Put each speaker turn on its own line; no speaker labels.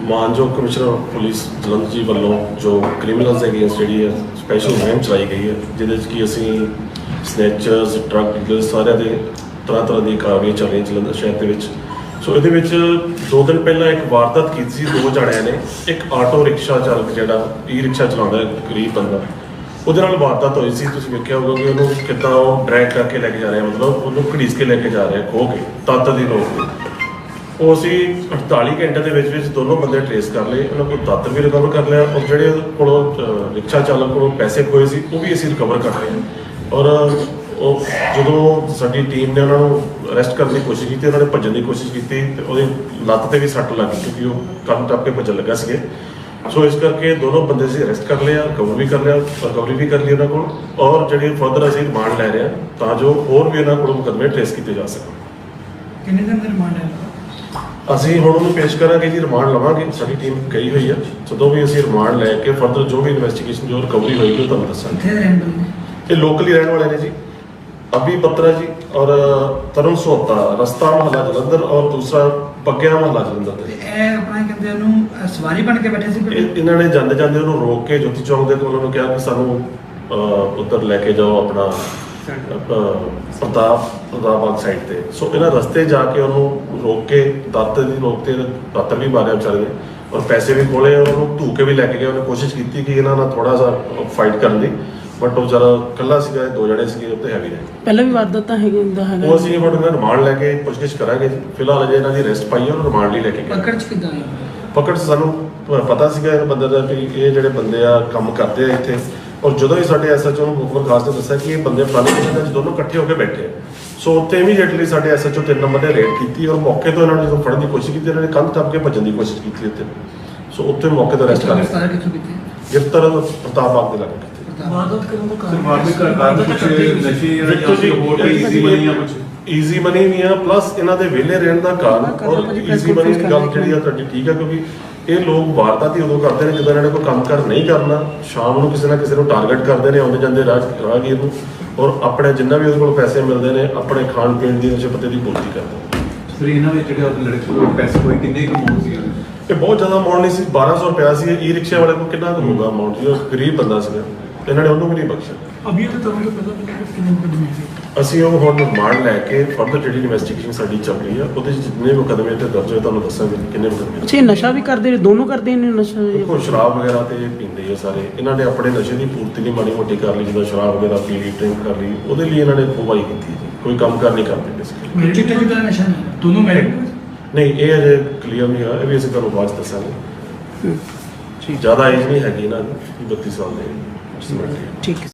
ਮਾਨਯੋਗ commissioner police Jalandhar ਜੀ ਵੱਲੋਂ ਜੋ ਕ੍ਰਿਮੀਨਲਸ ਅਗੇਂਸਟ ਜਿਹੜੀ ਹੈ ਸਪੈਸ਼ਲ ਮੁਹਿੰਮ ਚਲਾਈ ਗਈ ਹੈ, ਜਿਹਦੇ ਵਿੱਚ ਕਿ ਅਸੀਂ ਸਨੈਚਰਸ ਡਰੱਗ ਡੀਲਰਸ ਸਾਰਿਆਂ ਦੇ ਤਰ੍ਹਾਂ ਤਰ੍ਹਾਂ ਦੀ ਕਾਰਵਾਈਆਂ ਚੱਲ ਰਹੀਆਂ ਜਲੰਧਰ ਸ਼ਹਿਰ ਦੇ ਵਿੱਚ। ਸੋ ਇਹਦੇ ਵਿੱਚ ਦੋ ਦਿਨ ਪਹਿਲਾਂ ਇੱਕ ਵਾਰਦਾਤ ਕੀਤੀ ਸੀ, ਦੋ ਜਣਿਆਂ ਨੇ, ਇੱਕ ਆਟੋ ਰਿਕਸ਼ਾ ਚਾਲਕ ਜਿਹੜਾ ਈ ਰਿਕਸ਼ਾ ਚਲਾਉਂਦਾ ਹੈ, ਗਰੀਬ ਬੰਦਾ। ਉਹਦੇ ਨਾਲ ਵਾਰਦਾਤ ਹੋਈ ਸੀ, ਤੁਸੀਂ ਵੇਖਿਆ ਹੋਊਗਾ ਕਿ ਉਹਨੂੰ ਕਿੱਦਾਂ ਉਹ ਡਰੈਗ ਕਰਕੇ ਲੈ ਕੇ ਜਾ ਰਿਹਾ, ਮਤਲਬ ਉਹਨੂੰ ਘੜੀਸ ਕੇ ਲੈ ਕੇ ਜਾ ਰਿਹਾ ਖੋ ਕੇ, ਤੱਤ ਦੀ ਨੋਕ ਉਹ ਅਸੀਂ 48 ਘੰਟੇ ਦੇ ਵਿੱਚ ਵਿੱਚ ਦੋਨੋਂ ਬੰਦੇ ਟ੍ਰੇਸ ਕਰ ਲਏ। ਉਹਨਾਂ ਕੋਲ ਦਾਤਰ ਵੀ ਰਿਕਵਰ ਕਰ ਲਿਆ ਔਰ ਜਿਹੜੇ ਕੋਲੋਂ ਰਿਕਸ਼ਾ ਚਾਲਕ ਕੋਲੋਂ ਪੈਸੇ ਖੋਏ ਸੀ, ਉਹ ਵੀ ਅਸੀਂ ਰਿਕਵਰ ਕਰ ਲਏ। ਔਰ ਉਹ ਜਦੋਂ ਸਾਡੀ ਟੀਮ ਨੇ ਉਹਨਾਂ ਨੂੰ ਅਰੈਸਟ ਕਰਨ ਦੀ ਕੋਸ਼ਿਸ਼ ਕੀਤੀ, ਉਹਨਾਂ ਨੇ ਭੱਜਣ ਦੀ ਕੋਸ਼ਿਸ਼ ਕੀਤੀ ਤੇ ਉਹਦੀ ਲੱਤ ਤੇ ਵੀ ਸੱਟ ਲੱਗ ਗਈ ਕਿਉਂਕਿ ਉਹ ਕੰਨ ਟੱਪ ਕੇ ਭੱਜਣ ਲੱਗਾ ਸੀਗੇ। ਸੋ ਇਸ ਕਰਕੇ ਦੋਨੋਂ ਬੰਦੇ ਸੀ ਅਰੈਸਟ ਕਰ ਲਿਆ ਕਵਰ ਵੀ ਕਰ ਲਿਆ ਰਿਕਵਰੀ ਵੀ ਕਰ ਲਈ ਉਹਨਾਂ ਕੋਲ ਔਰ ਜਿਹੜੀ ਫਰਦਰ ਅਸੀਂ ਰਿਮਾਂਡ ਲੈ ਰਹੇ ਹਾਂ ਤਾਂ ਜੋ ਹੋਰ ਵੀ ਉਹਨਾਂ ਕੋਲੋਂ ਮੁਕੱਦਮੇ ਟ੍ਰੇਸ ਕੀਤੇ ਜਾ ਸਕਣ।
ਕਿੰਨੇ ਦਿਨ ਦਾ ਰਿਮਾਂਡ ਹੈ?
ਅਸੀਂ ਹੁਣ ਉਹਨੂੰ ਪੇਸ਼ ਕਰਾਂਗੇ ਜੀ ਰਿਮਾਂਡ ਲਵਾਂਗੇ। ਸਾਡੀ ਟੀਮ ਗਈ ਹੋਈ ਹੈ ਜਦੋਂ ਵੀ ਅਸੀਂ ਰਿਮਾਂਡ ਲੈ ਕੇ ਫਰਦਰ ਜੋ ਵੀ ਇਨਵੈਸਟੀਗੇਸ਼ਨ ਜੋ ਰਿਕਵਰੀ ਹੋਏਗੀ ਉਹ ਤੁਹਾਨੂੰ ਦੱਸਾਂਗੇ। ਇਹ ਲੋਕਲੀ ਰਹਿਣ ਵਾਲੇ ਨੇ ਜੀ। ਅਭੀ ਬੱਤਰਾ ਜੀ ਔਰ ਤਰੁਣ ਸੋਤਾ ਰਸਤਾ ਮਹੱਲਾ ਜਲੰਧਰ ਔਰ ਦੂਸਰਾ ਬੱਗਿਆ ਮਹੱਲਾ ਜਲੰਧਰ
ਤੇ ਇਹ ਆਪਣਾ ਕਹਿੰਦੇ ਉਹਨੂੰ ਸਵਾਰੀ ਬਣ ਕੇ ਬੈਠੇ ਸੀ?
ਇਹਨਾਂ ਨੇ ਜਾਂਦੇ ਜਾਂਦੇ ਉਹਨੂੰ ਰੋਕ ਕੇ ਜੋਤੀ ਚੌਂਕ ਦੇ ਕੋਲ ਉਹਨੂੰ ਕਿਹਾ ਕਿ ਸਾਨੂੰ ਉੱਧਰ ਲੈ ਕੇ ਜਾਓ ਆਪਣਾ ਪ੍ਰਤਾਪ ਪ੍ਰਤਾਪਬਾਗ ਸਾਈਡ ਤੇ। ਸੋ ਇਹਨਾਂ ਰਸਤੇ ਜਾ ਕੇ ਉਹਨੂੰ ਰੋਕ ਕੇ ਦਾਤਰ ਦੀ ਰੋਕ ਤੇ ਦਾਤਰ ਵੀ ਮਾਰਿਆ ਵਿਚਾਰੇ ਨੇ। ਔਰ ਪੈਸੇ ਵੀ ਕੋਲੇ ਔਰ ਉਹਨੂੰ ਧੂ ਕੇ ਵੀ ਲੈ ਕੇ ਗਏ ਉਹਨੇ ਕੋਸ਼ਿਸ਼ ਕੀਤੀ ਕਿ ਇਹਨਾਂ ਨਾਲ ਥੋੜਾ ਜਿਹਾ ਫਾਈਟ ਕਰਨ ਦੀ ਬਟ ਉਹ ਵਿਚਾਰਾ ਇਕੱਲਾ ਸੀਗਾ ਦੋ ਜਣੇ ਸੀਗੇ ਉੱਤੇ ਹੈਵੀ ਰਹੇ
ਪਹਿਲਾਂ ਵੀ ਵਾਰਦਾਤ ਤਾਂ ਹੈਗੀ ਹੁੰਦਾ ਹੈਗਾ
ਉਹ ਅਸੀਂ ਹੁਣ ਇਹਨਾਂ ਰਿਮਾਂਡ ਲੈ ਕੇ ਪੁੱਛਗਿੱਛ ਕਰਾਂਗੇ ਫਿਲਹਾਲ ਅਜੇ ਇਹਨਾਂ ਦੀ ਅਰੈਸਟ ਪਾਈ ਹੈ ਰਿਮਾਂਡ ਲਈ ਲੈ ਕੇ ਗਏ
ਪਕੜ ਚ ਕਿੱਦਾਂ ਆਇਆ?
ਪਕੜ 'ਚ ਸਾਨੂੰ ਪਤਾ ਸੀਗਾ ਇਹ ਬੰਦੇ ਦਾ ਵੀ ਇਹ ਜਿਹੜੇ ਬੰਦੇ ਆ ਕੰਮ ਕਰਦੇ ਆ ਇੱਥੇ। ਔਰ ਜਦੋਂ ਹੀ ਸਾਡੇ ਐਸਐਚਓ ਨੂੰ ਮੁਖਬਰ ਖਾਸ ਨੇ ਦੱਸਿਆ ਕਿ ਇਹ ਬੰਦੇ ਫਲਾਣੇ ਦੇ ਦੋਨੋਂ ਇਕੱਠੇ ਹੋ ਕੇ ਬੈਠੇ ਆ। ਸੋ ਉੱਥੇ ਇਮੀਡੀਏਟਲੀ ਸਾਡੇ ਐਸਐਚਓ ਤਿੰਨ ਨੰਬਰ ਨੇ ਰੇਡ ਕੀਤੀ ਔਰ ਮੌਕੇ ਤੋਂ ਇਹਨਾਂ ਨੇ ਜਦੋਂ ਫੜਨ ਦੀ ਕੋਸ਼ਿਸ਼ ਕੀਤੀ ਇਹਨਾਂ ਨੇ ਕੰਧ ਟੱਪ ਕੇ ਭੱਜਣ ਦੀ ਕੋਸ਼ਿਸ਼ ਕੀਤੀ ਉੱਥੇ। ਸੋ ਉੱਥੇ ਮੌਕੇ ਤੋਂ ਅਰੈਸਟ ਕਰ ਲਿਆ
ਗ੍ਰਿਫਤਾਰ ਕਿੱਥੋਂ ਕੀਤੀ?
ਗ੍ਰਿਫਤਾਰ ਪ੍ਰਤਾਪ ਬਾਗ ਦੇ ਲਾਗੇ
ਵਾਰਦਾਤ ਕਰਨ ਦਾ ਕਾਰਨ
ਮਾਰਮਿਕ ਕਾਰਨ ਕੁਝ ਨਸ਼ੇ ਜਾਂ
ਤੁਸੀਂ
ਹੋਰ ਕੋਈ ਈਜ਼ੀ ਬਣੀ ਆ ਕੁਝ
ਈਜ਼ੀ ਮਨੀ ਵੀ ਆ ਪਲੱਸ ਇਹਨਾਂ ਦੇ ਵਿਹਲੇ ਰਹਿਣ ਦਾ ਕਾਰਨ ਔਰ ਈਜ਼ੀ ਮਨੀ ਦੀ ਗੱਲ ਜਿਹੜੀ ਆ ਤੁਹਾਡੀ ਠੀਕ ਆ ਕਿਉਂਕਿ ਇਹ ਲੋਕ ਵਾਰਦਾਤ ਹੀ ਉਦੋਂ ਕਰਦੇ ਨੇ ਜਦੋਂ ਇਹਨਾਂ ਨੇ ਕੋਈ ਕੰਮ ਕਰ ਨਹੀਂ ਕਰਨਾ ਸ਼ਾਮ ਨੂੰ ਕਿਸੇ ਨਾ ਕਿਸੇ ਨੂੰ ਟਾਰਗੇਟ ਕਰਦੇ ਨੇ ਆਉਂਦੇ ਜਾਂਦੇ ਰਾਹ ਰਾਹਗੀਰ ਨੂੰ। ਔਰ ਆਪਣੇ ਜਿੰਨਾ ਵੀ ਉਹਦੇ ਕੋਲ ਪੈਸੇ ਮਿਲਦੇ ਨੇ ਆਪਣੇ ਖਾਣ ਪੀਣ ਦੀ ਨਸ਼ੇ ਪੱਤੇ ਦੀ ਪੂਰਤੀ ਕਰਦੇ
ਸਰ ਇਹਨਾਂ ਵਿੱਚ ਜਿਹੜੇ ਉਹ ਲੜਕੇ ਕੋਲ ਪੈਸੇ ਕੋਈ ਕਿੰਨੇ ਕੁ ਅਮਾਉਂਟ ਸੀ
ਇਹ ਬਹੁਤ ਜ਼ਿਆਦਾ ਅਮਾਉਂਟ ਨਹੀਂ ਸੀ 1200 ਰੁਪਿਆ ਸੀ ਈ ਰਿਕਸ਼ਾ ਵਾਲੇ ਕੋਲ ਕਿੰਨਾ ਕੁ ਹੋਊਗਾ ਅਮਾਉਂਟ ਜੀ ਉਹ ਗਰੀਬ ਬੰਦਾ ਸੀਗਾ ਇਹਨਾਂ ਨੇ ਉਹਨੂੰ ਵੀ ਨਹੀਂ ਬਖਸ਼ਿਆ।
ਅਭੀ ਇਹ ਤਾਂ ਤੋਂ ਪਹਿਲਾਂ ਪਹਿਲਾਂ ਕਿੰਨੇ ਮੁਕਦਮੇ ਹੈਗੇ
ਅਸੀਂ ਉਹ ਹੁਣ ਰਿਮਾਂਡ ਲੈ ਕੇ ਫਰਦਰ ਜਿਹੜੀ ਇਨਵੈਸਟੀਗੇਸ਼ਨ ਸਾਡੀ ਚੱਲ ਰਹੀ ਆ ਉਹਦੇ 'ਚ ਜਿੰਨੇ ਮੁਕੱਦਮੇ ਤੇ ਦਰਜ ਹੋਏ ਤੁਹਾਨੂੰ ਦੱਸਾਂਗੇ ਕਿੰਨੇ ਮੁਕੱਦਮੇ
ਅੱਛਾ ਇਹ ਨਸ਼ਾ ਵੀ ਕਰਦੇ ਨੇ ਦੋਨੋਂ ਕਰਦੇ ਨੇ ਨਸ਼ਾ ਇਹ?
ਦੇਖੋ ਸ਼ਰਾਬ ਵਗੈਰਾ ਤੇ ਪੀਂਦੇ ਆ ਸਾਰੇ। ਇਹਨਾਂ ਨੇ ਆਪਣੇ ਨਸ਼ੇ ਦੀ ਪੂਰਤੀ ਲਈ ਮਾੜੀ ਮੋਟੀ ਕਰ ਲਈ ਜਿੱਦਾਂ ਸ਼ਰਾਬ ਵਗੈਰਾ ਪੀ ਲਈ ਡਰਿੰਕ ਕਰ ਲਈ ਉਹਦੇ ਲਈ ਇਹਨਾਂ ਨੇ ਖੋਵਾਈ ਕੀਤੀ ਜੀ। ਕੋਈ ਕੰਮ ਕਰ ਨਹੀਂ ਕਰਦੇ ਬੇਸਿਕਲੀ
ਮੇਰੇ ਚਿੱਟੇ ਦਾ ਨਸ਼ਾ ਨਹੀਂ ਦੋਨੋਂ ਮੈਰਿਡ
ਨਹੀਂ ਇਹ ਅਜੇ ਕਲੀਅਰ ਨਹੀਂ ਹੋਇਆ ਇਹ ਵੀ ਅਸੀਂ ਤੁਹਾਨੂੰ ਬਾਅਦ 'ਚ ਦੱਸਾਂਗੇ।
ਹੂੰ, ਠੀਕ
ਜ਼ਿਆਦਾ ਏਜ ਨਹੀਂ ਹੈਗੀ ਇਹਨਾਂ ਦੀ 32 ਸਾਲ ਦੇ।
ਠੀਕ ਹੈ।